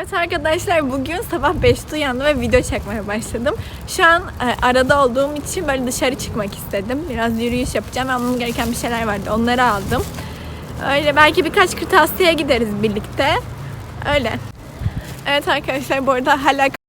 Evet arkadaşlar bugün sabah 5'te uyandım ve video çekmeye başladım. Şu an e, arada olduğum için böyle dışarı çıkmak istedim. Biraz yürüyüş yapacağım. Almam gereken bir şeyler vardı. Onları aldım. Öyle belki birkaç kırtasiyeye gideriz birlikte. Öyle. Evet arkadaşlar bu arada hala